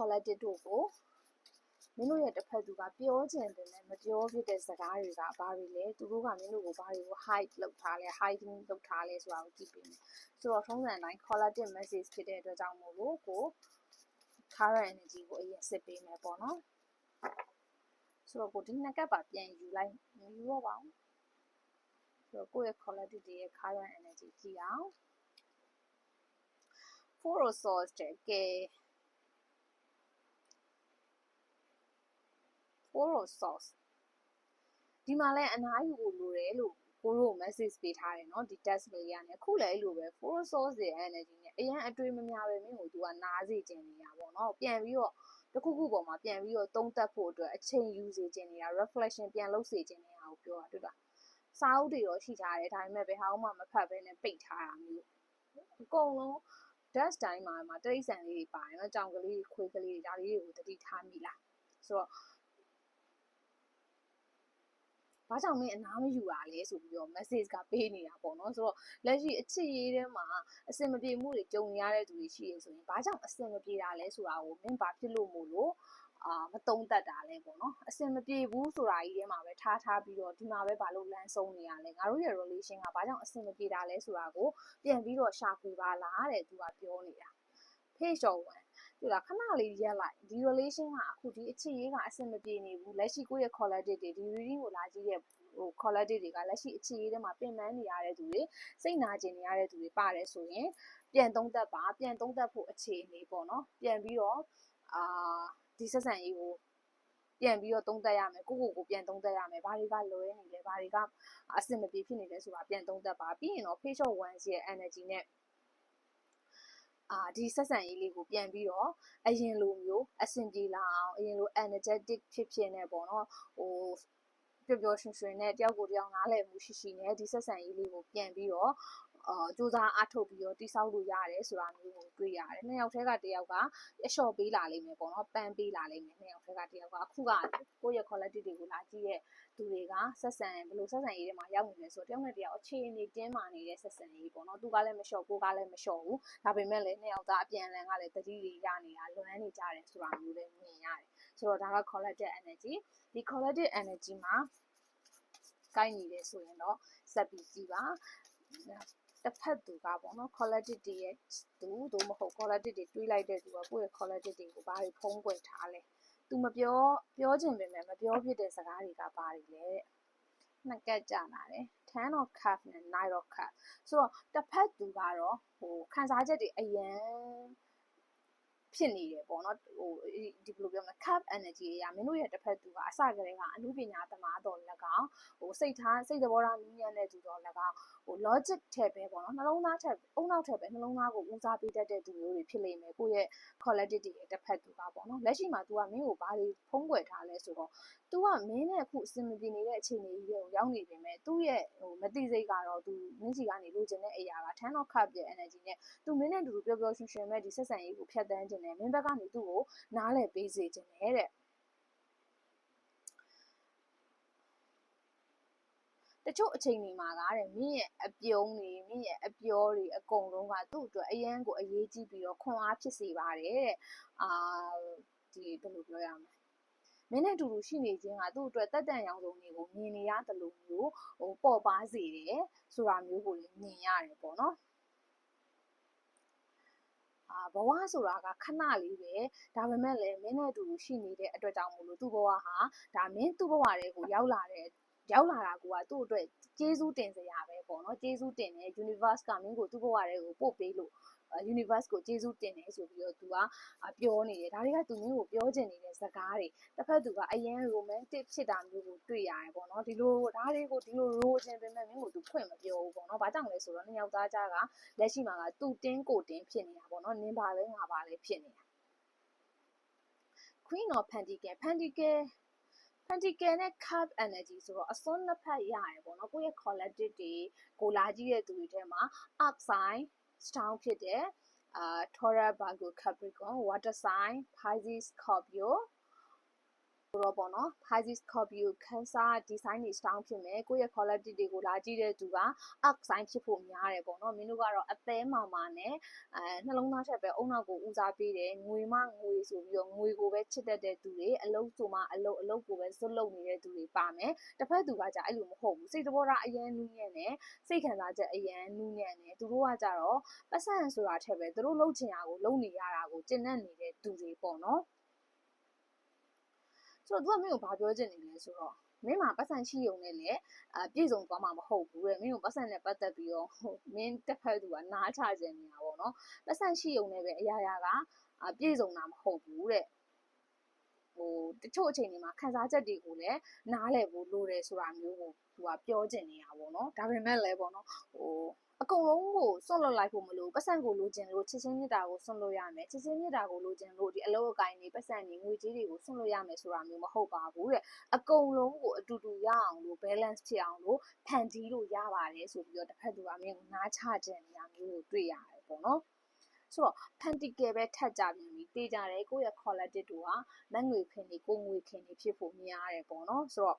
collected တို့ကိုမင်းတို့ရဲ့တစ်ဖက်သူကပြောချင်တယ်နဲ့မပြောဖြစ်တဲ့စကားတွေကဘာတွေလဲသူတို့ကမင်းတို့ကိုဘာတွေကို hide လုပ်ထားလဲ hiding လုပ်ထားလဲဆိုတာကိုကြည့်ပေးမယ်ဆိုတော့ထုံးစံတိုင်း collected message ဖြစ်တဲ့အတွက်ကြောင့်မို့လို့ကို current energy ကိုအရင်စစ်ပေးမယ်ပေါ့နော်ဆိုတော့ကိုဒီနှစ်ကပ်ပါပြန်ယူလိုက်ယူတော့ပါအောင်ဆိုတော့ကိုယ့်ရဲ့ collected တွေရဲ့ current energy ကြည့်အောင် for resource တဲ့ကဲ Koro sauce ဒီမှာလဲအနားယူကိုလိုတယ်လို့ကိုရို message ပေးထားတယ်နော်ဒီ test ကလေးကနေခုလည်းအဲ့လိုပဲ Koro sauce ရဲ့ energy နဲ့အရင်အတွေ့မများပဲမင်းကိုသူကနားစေခြင်းနေတာပေါ့နော်ပြန်ပြီးတော့တခုခုပေါ်မှာပြန်ပြီးတော့သုံးသပ်ဖို့အတွက်အချိန်ယူစေခြင်းနေတာ reflection ပြန်လုပ်စေခြင်းနေတာကိုပြောတာတွေ့လားစာအုပ်တွေတော့ရှိထားတယ်ဒါပေမဲ့ဘယ်ဟာမှမဖတ်ဘဲနဲ့ပိတ်ထားတာမျိုးအကုန်လုံး dash တိုင်းမှာမှာတိရစ္ဆာန်လေးတွေပါတယ်နော်ကြောင်ကလေးတွေခွေးကလေးတွေဒါလေးတွေကိုတတိထားမိလားဆိုတော့ ဘာကြောင့်မင်းအနားမယူတာလဲဆိုပြီးတော့ message ကပေးနေတာပေါ့နော်ဆိုတော့လက်ရှိအချစ်ရေးထဲမှာအဆင်မပြေမှုတွေကြုံရတဲ့သူတွေရှိရဆိုရင်ဘာကြောင့်အဆင်မပြေတာလဲဆိုတာကိုမင်းဘာဖြစ်လို့မို့လို့အာမတုံးတက်တာလဲပေါ့နော်အဆင်မပြေဘူးဆိုတာကြီးထဲမှာပဲထားထားပြီးတော့ဒီမှာပဲဘာလို့လမ်းဆုံးနေရလဲငါတို့ရဲ့ relation ကဘာကြောင့်အဆင်မပြေတာလဲဆိုတာကိုပြန်ပြီးတော့ရှာဖွေပါလားတဲ့သူကပြောနေတာ page တော်ဝင်ဒီလားခဏလေးရက်လိုက်ဒီ relation ကအခုဒီအချစ်ရေးကအဆင်မပြေနေဘူးလက်ရှိကိုယ့်ရဲ့ quality တွေဒီ reading ကိုလာကြည့်တဲ့ဟို quality တွေကလက်ရှိအချစ်ရေးထဲမှာပြင်ပန်းနေရတဲ့သူတွေစိတ်နာကျင်နေရတဲ့သူတွေပါတယ်ဆိုရင်ပြန်သုံးသပ်ပါပြန်သုံးသပ်ဖို့အခြေအနေပေါ့နော်ပြန်ပြီးတော့အာဒီဆက်ဆံရေးကိုပြန်ပြီးတော့သုံးသပ်ရမယ်ကိုကိုကိုပြန်သုံးသပ်ရမယ်ဘာတွေကလွဲနေလဲဘာတွေကအဆင်မပြေဖြစ်နေလဲဆိုတာပြန်သုံးသပ်ပါပြီးရင်တော့ page of one ရဲ့ energy နဲ့ အာဒီဆက်ဆံရေးလေးကိုပြန်ပြီးတော့အရင်လိုမျိုးအဆင်ပြေလာအောင်အရင်လို energetic ဖြစ်ဖြစ်နေပေါ့နော်ဟိုပျော်ပျော်ရွှင်ရွှင်နဲ့တယောက်ကိုတယောက်နားလည်မှုရှိရှိနဲ့ဒီဆက်ဆံရေးလေးကိုပြန်ပြီးတော့ အာစူးစမ်းအားထုတ်ပြီးတော့တိဆောက်လို့ရတယ်ဆိုတာမျိုးကိုတွေ့ရတယ်။နှစ်ယောက်တည်းကတယောက်ကအလျှော့ပေးလာလိမ့်မယ်ပေါ့နော်။ပန်းပေးလာလိမ့်မယ်နှစ်ယောက်တည်းကတယောက်ကအခုကကိုယ့်ရဲ့ quality တွေကိုလာကြည့်ရဲ့သူတွေကဆက်ဆံဘယ်လိုဆက်ဆံရေးတွေမှာရောက်နေလဲဆိုတော့တယောက်နဲ့တယောက်အခြေအနေတင်းမာနေတဲ့ဆက်ဆံရေးပေါ့နော်။သူကလည်းမလျှော့ကိုကလည်းမလျှော့ဘူး။ဒါပေမဲ့လည်းနှစ်ယောက်သားအပြန်အလှန်ကလည်းတတိတွေရနေတာလွမ်းနေကြတယ်ဆိုတာမျိုးလည်းမြင်ရတယ်။ဆိုတော့ဒါက collective energy ဒီ collective energy မှာကိုက်နေတယ်ဆိုရင်တော့ဆက်ပြီးကြည့်ပါ တစ်ဖက်သူကပေါ့နော် collective တွေရဲ့သူသို့မဟုတ် collective တွေတွေးလိုက်တဲ့သူကကိုယ့်ရဲ့ collective တွေကိုဘာတွေဖုံးကွယ်ထားလဲသူမပြောပြောချင်ပေမဲ့မပြောဖြစ်တဲ့စကားတွေကဘာတွေလဲတဲ့နှစ်ကက်ကြလာတယ် ten of cup နဲ့ nine of cup ဆိုတော့တစ်ဖက်သူကတော့ဟိုခံစားချက်တွေအရန်ဖြစ်နေတယ်ပေါ့နော်ဟိုဒီဘယ်လိုပြောမလဲ cup energy အရာမင်းတို့ရဲ့တစ်ဖက်သူကအစကတည်းကအမှုပညာသမားတော်၎င်းဟိုစိတ်ထားစိတ်သဘောထားနည်းညံ့တဲ့သူတော်၎င်း ဟို logic ထည့်ပဲပေါ့နော်နှလုံးသားထည့်အုံနောက်ထည့်ပဲနှလုံးသားကိုဦးစားပေးတတ်တဲ့သူမျိုးတွေဖြစ်လိမ့်မယ်ကိုယ့်ရဲ့ quality တွေရဲ့တစ်ဖက်သူကပေါ့နော်လက်ရှိမှာ तू ကမင်းကိုဘာတွေဖုံးကွယ်ထားလဲဆိုတော့ तू ကမင်းနဲ့အခုအဆင်မပြေနေတဲ့အခြေအနေကြီးကိုရောက်နေပေမဲ့သူ့ရဲ့ဟိုမသိစိတ်ကတော့ तू မင်းစီကနေလိုချင်တဲ့အရာက10 of cup ရဲ့ energy နဲ့ तू မင်းနဲ့အတူတူပျော်ပျော်ရွှင်ရွှင်မဲ့ဒီဆက်ဆံရေးကိုဖျက်ဆီးခြင်းနဲ့မင်းဘက်ကနေသူ့ကိုနားလည်ပေးစေခြင်းနဲ့တဲ့ ချို့အချိန်တွေမှာကတဲ့မင်းရဲ့အပြုံးတွေမင်းရဲ့အပြောတွေအကုန်လုံးကသူ့အတွက်အရန်ကိုအရေးကြီးပြီးတော့ခွန်အားဖြစ်စေပါတယ်တဲ့အာဒီဘယ်လိုပြောရမလဲမင်းနဲ့တူတူရှိနေခြင်းကသူ့အတွက်တက်တန်ရောင်စုံတွေကိုမြင်နေရတယ်လို့မျိုးဟိုပေါ်ပါစေတယ်ဆိုတာမျိုးကိုလည်းမြင်ရတယ်ပေါ့နော်အာဘဝဆိုတာကခဏလေးပဲဒါပေမဲ့လည်းမင်းနဲ့အတူတူရှိနေတဲ့အတွက်ကြောင့်မို့လို့သူ့ဘဝဟာဒါမင်းသူ့ဘဝတွေကိုရောက်လာတဲ့ ရောက်လာတာကသူ့အတွက်ကျေးဇူးတင်စရာပဲပေါ့နော်ကျေးဇူးတင်တယ် universe ကမင်းကိုသူ့ဘဝတွေကိုပို့ပေးလို့ universe ကိုကျေးဇူးတင်တယ်ဆိုပြီးတော့သူကပြောနေတယ်ဒါတွေကသူမျိုးကိုပြောချင်နေတဲ့စကားတွေတစ်ဖက်သူကအရင် romantic ဖြစ်တာမျိုးကိုတွေ့ရတယ်ပေါ့နော်ဒီလိုဒါတွေကိုဒီလိုရိုးချင်ပေမဲ့မင်းကိုသူဖွင့်မပြောဘူးပေါ့နော်ဘာကြောင့်လဲဆိုတော့နှစ်ယောက်သားကြားကလက်ရှိမှာကသူတင်းကိုတင်းဖြစ်နေတာပေါ့နော်နင်းပါလဲငါပါလဲဖြစ်နေတာ Queen of Pentacle Pentacle Pentacle နဲ့ Cup Energy ဆိုတော့အစွန်းနှစ်ဖက်ရတယ်ပေါ့နော်ကိုယ့်ရဲ့ collective တွေကိုလာကြည့်တဲ့သူတွေထဲမှာ up sign strong ဖြစ်တဲ့အာ Taurus Virgo Capricorn water sign Pisces Scorpio ဆိုတော့ပေါ့နော် Pisces Scorpio Cancer design တွေ strong ဖြစ်မယ်ကိုယ့်ရဲ့ quality တွေကိုလာကြည့်တဲ့သူက up sign ဖြစ်ဖို့များတယ်ပေါ့နော်မင်းတို့ကတော့အသေးမှမှနဲ့အဲနှလုံးသားထက်ပဲအုံနောက်ကိုဦးစားပေးတယ်ငွေမှငွေဆိုပြီးတော့ငွေကိုပဲချစ်တတ်တဲ့သူတွေအလုပ်ဆိုမှအလုပ်အလုပ်ကိုပဲစွတ်လုပ်နေတဲ့သူတွေပါမယ်တစ်ဖက်သူကじゃအဲ့လိုမဟုတ်ဘူးစိတ်တဘောထားအရန်နူးညံ့တယ်စိတ်ခံစားချက်အရန်နူးညံ့တယ်သူတို့ကကြတော့ပတ်စံဆိုတာထက်ပဲသူတို့လှုပ်ချင်တာကိုလှုပ်နေရတာကိုကျင့်တတ်နေတဲ့သူတွေပေါ့နော် ဆိုတော့ तू ကမင်းကိုဘာပြောချင်နေလဲဆိုတော့မင်းမှာပတ်စံရှိုံနဲ့လည်းအပြည့်စုံသွားမှာမဟုတ်ဘူးတဲ့မင်းကိုပတ်စံနဲ့ပတ်သက်ပြီးတော့ဟိုမင်းတစ်ဖက်သူကနားချခြင်းနေတာပေါ့နော်ပတ်စံရှိုံနဲ့ပဲအရာရာကအပြည့်စုံတာမဟုတ်ဘူးတဲ့ဟိုတချို့အချိန်တွေမှာခံစားချက်တွေကိုလည်းနားလည်ဖို့လိုတယ်ဆိုတာမျိုးကိုသူကပြောချင်နေတာပေါ့နော်ဒါပေမဲ့လည်းပေါ့နော်ဟို အကုန်လုံးကိုစွန့်လွတ်လိုက်ဖို့မလိုပတ်စံကိုလိုချင်လို့ချစ်ချင်းမြတ်တာကိုစွန့်လွတ်ရမယ်ချစ်ချင်းမြတ်တာကိုလိုချင်လို့ဒီအလုပ်အကိုင်းတွေပတ်စံတွေငွေကြေးတွေကိုစွန့်လွတ်ရမယ်ဆိုတာမျိုးမဟုတ်ပါဘူးတဲ့အကုန်လုံးကိုအတူတူရအောင်လို့ balance ဖြစ်အောင်လို့ဖန်တီးလို့ရပါတယ်ဆိုပြီးတော့တစ်ဖက်သူကမင်းကိုနားချခြင်းနေရာမျိုးကိုတွေ့ရတယ်ပေါ့နော်ဆိုတော့ pentacle ပဲထပ်ကြပြန်ပြီတေးကြတယ်ကိုယ့်ရဲ့ quality တို့ကလက်ငွေခင်တွေကိုငွေခင်တွေဖြစ်ဖို့များတယ်ပေါ့နော်ဆိုတော့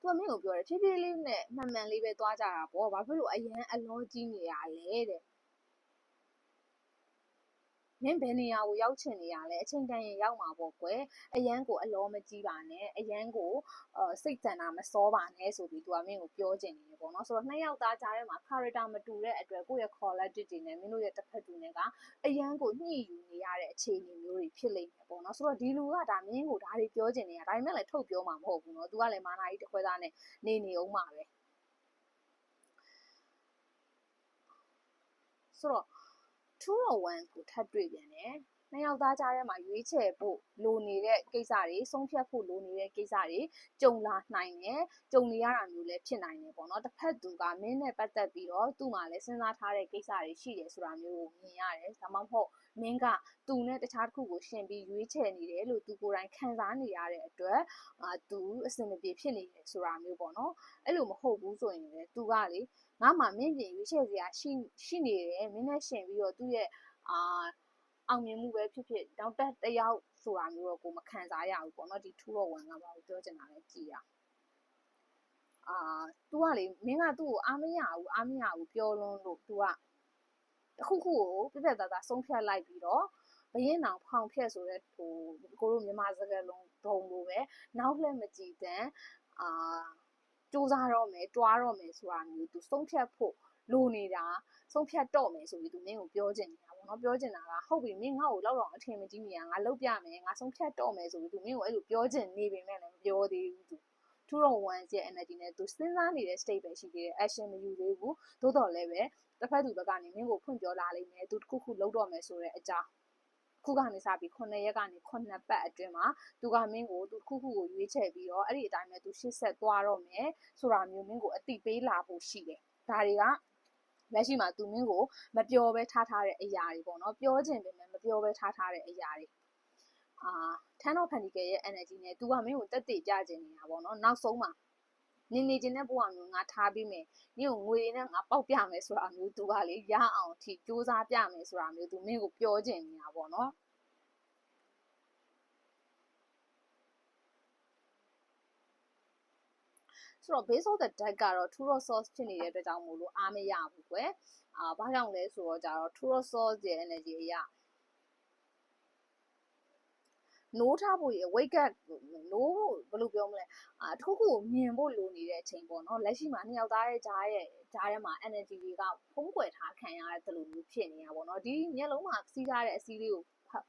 သူကမင်းကိုပြောတယ်ဖြည်းဖြည်းလေးနဲ့မှန်မှန်လေးပဲသွားကြတာပေါ့ဘာဖြစ်လို့အရန်အလောကြီးနေရလဲတဲ့ မင်းဘယ်နေရာကိုရောက်ချင်နေရလဲအချိန်တန်ရင်ရောက်မှာပေါ့ကွယ်အရန်ကိုအလောမကြီးပါနဲ့အရန်ကိုအာစိတ်တန်တာမစောပါနဲ့ဆိုပြီးသူကမင်းကိုပြောချင်နေတယ်ပေါ့နော်ဆိုတော့နှစ်ယောက်သားကြားထဲမှာ character မတူတဲ့အတွက်ကိုယ့်ရဲ့ quality တွေနဲ့မင်းတို့ရဲ့တစ်ဖက်တူနဲ့ကအရန်ကိုညှိယူနေရတဲ့အခြေအနေမျိုးတွေဖြစ်လိမ့်မယ်ပေါ့နော်ဆိုတော့ဒီလူကဒါမင်းကိုဒါတွေပြောချင်နေတာဒါပေမဲ့လည်းထုတ်ပြောမှာမဟုတ်ဘူးနော်သူကလည်းမာနာကြီးတစ်ခွဲသားနဲ့နေနေအောင်မှာပဲဆိုတော့ 2 or 1ကိုထပ်တွေ့ပြန်တယ်နှစ်ယောက်သားကြားထဲမှာရွေးချယ်ဖို့လိုနေတဲ့ကိစ္စတွေဆုံးဖြတ်ဖို့လိုနေတဲ့ကိစ္စတွေကြုံလာနိုင်တယ်ကြုံနေရတာမျိုးလည်းဖြစ်နိုင်တယ်ပေါ့နော်တစ်ဖက်သူကမင်းနဲ့ပတ်သက်ပြီးတော့သူ့မှာလည်းစဉ်းစားထားတဲ့ကိစ္စတွေရှိတယ်ဆိုတာမျိုးကိုမြင်ရတယ်ဒါမှမဟုတ်မင်းကသူနဲ့တခြားတစ်ခုကိုရှင်ပြီးရွေးချယ်နေတယ်လို့သူကိုယ်တိုင်ခံစားနေရတဲ့အတွက်အာသူအဆင်မပြေဖြစ်နေတယ်ဆိုတာမျိုးပေါ့နော်အဲ့လိုမဟုတ်ဘူးဆိုရင်လည်းသူကလေငါမှမင်းပြင်ရွေးချယ်စရာရှိရှိနေတယ်မင်းနဲ့ရှင်ပြီးတော့သူ့ရဲ့အာအောင်မြင်မှုပဲဖြစ်ဖြစ်တောင်တက်တယောက်ဆိုတာမျိုးတော့ကိုမခံစားရဘူးပေါ့နော်ဒီ2တော့1ကဘာလို့ပြောချင်တာလဲကြည်ရအာ तू ကလေမင်းကသူ့ကိုအားမရဘူးအားမရဘူးပြောလွန်းလို့ तू ကတခုခုကိုပြပြသားသားဆုံးဖြတ်လိုက်ပြီးတော့ဘရင်အောင်ဖောင်ဖြက်ဆိုတဲ့ဟိုကိုတို့မြန်မာစကားလုံးဒုံလိုပဲနောက်လှည့်မကြည့်တဲ့အာ စူးစမ်းတော့မယ်တွားတော့မယ်ဆိုတာမျိုးသူဆုံးဖြတ်ဖို့လိုနေတာဆုံးဖြတ်တော့မယ်ဆိုပြီးသူမင်းကိုပြောချင်နေတာပေါ့နော်ပြောချင်တာကဟုတ်ပြီမင်းငါ့ကိုလောက်တော့အထင်မကြီးမိရငါလောက်ပြမယ်ငါဆုံးဖြတ်တော့မယ်ဆိုပြီးသူမင်းကိုအဲ့လိုပြောချင်နေပေမဲ့လည်းမပြောသေးဘူးသူသူတော့ဝမ်းရဲ့ energy နဲ့သူစဉ်းစားနေတဲ့ state ပဲရှိသေးတယ် action မယူသေးဘူးသို့တော်လည်းပဲတစ်ဖက်သူဘက်ကနေမင်းကိုဖွင့်ပြောလာလိမ့်မယ်သူတစ်ခုခုလောက်တော့မယ်ဆိုတဲ့အကြောင်း ခုကနေစပြီး9ရက်ကနေ9ပတ်အတွင်းမှာသူကမင်းကိုသူခုခုကိုရွေးချယ်ပြီးတော့အဲ့ဒီအတိုင်းပဲသူရှစ်ဆက်သွားတော့မယ်ဆိုတာမျိုးမင်းကိုအတိပေးလာဖို့ရှိတယ်ဒါတွေကလက်ရှိမှာသူမင်းကိုမပြောဘဲထားထားတဲ့အရာတွေပေါ့နော်ပြောချင်ပေမဲ့မပြောဘဲထားထားတဲ့အရာတွေအာထန်းတော်ဖန်တီကယ်ရဲ့ energy နဲ့ तू ကမင်းကိုတက်တည်ကြခြင်းနေတာပေါ့နော်နောက်ဆုံးမှာ နေနေခြင်းတဲ့ဘဝမျိုးငါထားပြီးမယ်ညို့ငွေတွေနဲ့ငါပေါက်ပြမယ်ဆိုတာမျိုး तू ကလေရအောင်အထိစူးစမ်းပြမယ်ဆိုတာမျိုး तू မင်းကိုပြောခြင်းနေတာပေါ့နော်ဆိုတော့ base of the deck ကတော့ true or source ဖြစ်နေတဲ့အတွက်ကြောင့်မို့လို့အားမရဘူးကွယ်အာဘာကြောင့်လဲဆိုတော့ကြတော့ true or source ရဲ့ energy အရာ နိုးထားဖို့ရ wake up နိုးဘယ်လိုပြောမလဲအာတစ်ခုခုကိုမြင်ဖို့လိုနေတဲ့အချိန်ပေါ့နော်လက်ရှိမှာနှစ်ယောက်သားရဲ့ဂျားရဲ့ဂျားထဲမှာ energy တွေကဖုံးကွယ်ထားခံရတဲ့လိုမျိုးဖြစ်နေတာပေါ့နော်ဒီမျက်လုံးမှာစီးထားတဲ့အစည်းလေးကို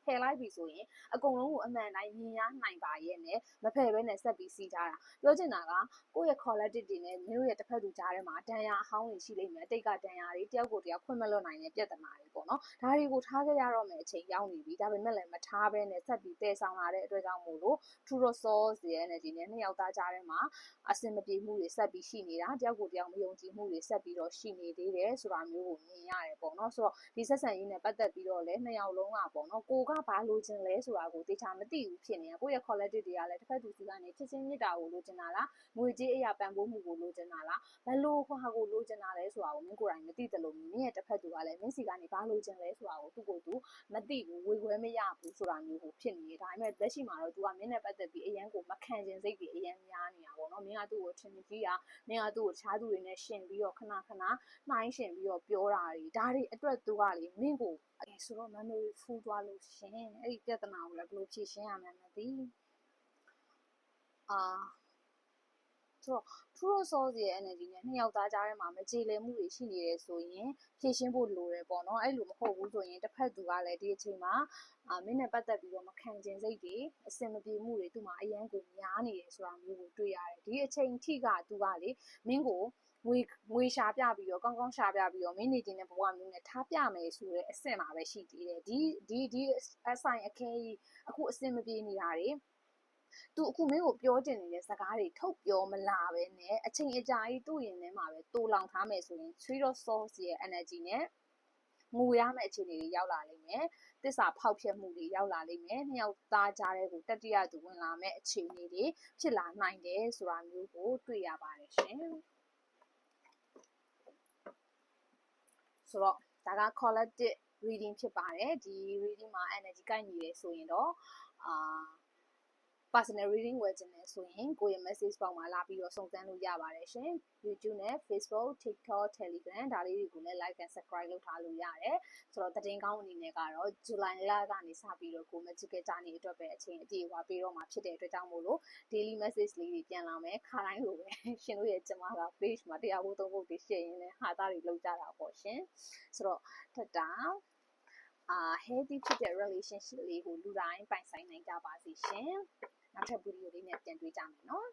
ဖယ်လိုက်ပြီဆိုရင်အကုန်လုံးကိုအမှန်တိုင်းမြင်ရနိုင်ပါရဲ့နဲ့မဖယ်ဘဲနဲ့ဆက်ပြီးစီးထားတာပြောချင်တာကကိုယ့်ရဲ့ quality တွေနဲ့မျိုးရဲ့တစ်ဖက်သူကြားထဲမှာဒဏ်ရာအဟောင်းတွေရှိလိမ့်မယ်အတိတ်ကဒဏ်ရာတွေတယောက်ကိုတယောက်ခွင့်မလွတ်နိုင်တဲ့ပြဿနာတွေပေါ့နော်ဒါတွေကိုထားခဲ့ရတော့မယ်အချိန်ရောက်နေပြီဒါပေမဲ့လည်းမထားဘဲနဲ့ဆက်ပြီးတည်ဆောင်လာတဲ့အတွက်ကြောင့်မို့လို့ true source ရဲ့ energy နဲ့နှစ်ယောက်သားကြားထဲမှာအစင်မပြေမှုတွေဆက်ပြီးရှိနေတာတယောက်ကိုတယောက်မယုံကြည်မှုတွေဆက်ပြီးတော့ရှိနေသေးတယ်ဆိုတာမျိုးကိုမြင်ရတယ်ပေါ့နော်ဆိုတော့ဒီဆက်ဆံရေးနဲ့ပတ်သက်ပြီးတော့လည်းနှစ်ယောက်လုံးကပေါ့နော်ကိုကိုကဘာလိုချင်လဲဆိုတာကိုတေချာမသိဘူးဖြစ်နေတာကိုယ့်ရဲ့ collective တွေကလည်းတစ်ဖက်သူစီကနေချစ်ချင်းမြတ်တာကိုလိုချင်တာလားငွေကြေးအရာပံ့ပိုးမှုကိုလိုချင်တာလားဘယ်လိုဟာကိုလိုချင်တာလဲဆိုတာကိုမင်းကိုယ်တိုင်မသိတယ်လို့မင်းရဲ့တစ်ဖက်သူကလည်းမင်းစီကနေဘာလိုချင်လဲဆိုတာကိုသူ့ကိုယ်သူမသိဘူးဝေခွဲမရဘူးဆိုတာမျိုးကိုဖြစ်နေတယ်ဒါပေမဲ့လက်ရှိမှာတော့ तू ကမင်းနဲ့ပတ်သက်ပြီးအရန်ကိုမခံကျင်စိတ်တွေအရန်များနေတာပေါ့နော်မင်းကသူ့ကိုထင်ကြီးတာမင်းကသူ့ကိုခြားသူတွေနဲ့ရှင်ပြီးတော့ခဏခဏနှိုင်းရှင်ပြီးတော့ပြောတာတွေဒါတွေအတွက်သူကလေမင်းကို အဲဆိုတော့ memory full သွားလို့ရှင်အဲ့ဒီပြဿနာကိုလည်းဘယ်လိုဖြေရှင်းရမှန်းမသိအာဆိုတော့ true source ရဲ့ energy နဲ့နှစ်ယောက်သားကြားထဲမှာမကြေလည်မှုတွေရှိနေတယ်ဆိုရင်ဖြည့်ရှင်းဖို့လိုတယ်ပေါ့နော်အဲ့လိုမဟုတ်ဘူးဆိုရင်တစ်ဖက်သူကလည်းဒီအချိန်မှာအာမင်းနဲ့ပတ်သက်ပြီးတော့မခံကျင်စိတ်တွေအစင်မပြေမှုတွေသူ့မှာအရန်ကိုများနေတယ်ဆိုတာမျိုးကိုတွေ့ရတယ်ဒီအချိန်ထိကသူကလေမင်းကို ငွေငွေရှာပြပြီးတော့ကောင်းကောင်းရှာပြပြီးတော့မင်းနေခြင်းတဲ့ဘဝမျိုးနဲ့ထားပြမယ်ဆိုတဲ့အဆင့်မှာပဲရှိသေးတယ်ဒီဒီဒီအဆိုင်အခဲကြီးအခုအဆင်မပြေနေတာတွေသူအခုမင်းကိုပြောချင်နေတဲ့စကားတွေထုတ်ပြောမလာပဲနဲ့အချိန်အကြာကြီးသူ့ရင်ထဲမှာပဲတူလောင်ထားမယ်ဆိုရင် three dot source ရဲ့ energy နဲ့ငိုရမယ့်အခြေအနေတွေရောက်လာလိမ့်မယ်။တစ္ဆာဖောက်ဖျက်မှုတွေရောက်လာလိမ့်မယ်။နှစ်ယောက်သားကြားတဲ့ကိုတတိယသူဝင်လာမယ့်အခြေအနေတွေဖြစ်လာနိုင်တယ်ဆိုတာမျိုးကိုတွေ့ရပါတယ်ရှင်။ ဆိုတော့ဒါက collective reading ဖြစ်ပါတယ်။ဒီ reading မှာ energy ကိုက်နေတယ်ဆိုရင်တော့အာ personal reading ဝယ်ချင်တယ်ဆိုရင်ကိုယ့်ရဲ့ message box မှာလာပြီးတော့စုံစမ်းလို့ရပါတယ်ရှင် YouTube နဲ့ Facebook TikTok Telegram ဒါလေးတွေကိုလည်း like and subscribe လုပ်ထားလို့ရတယ်ဆိုတော့တည်င်းကောင်းအနေနဲ့ကတော့ July လကနေစပြီးတော့ကို magical journey အတွက်ပဲအချိန်အပြည့်အဝပေးတော့မှာဖြစ်တဲ့အတွက်ကြောင့်မို့လို့ daily message လေးတွေပြန်လာမယ်ခါတိုင်းလိုပဲရှင်တို့ရဲ့ကျမက page မှာတရားဖို့သုံးဖို့တွေရှင်းရင်းနဲ့ဟာသားတွေလောက်ကြတာပေါ့ရှင်ဆိုတော့ထက်တာအာ healthy ဖြစ်တဲ့ relationship လေးကိုလူတိုင်းပိုင်ဆိုင်နိုင်ကြပါစေရှင် နောက်ထပ်ဗီဒီယိုလေးနဲ့ပြန်တွေ့ကြမယ်နော်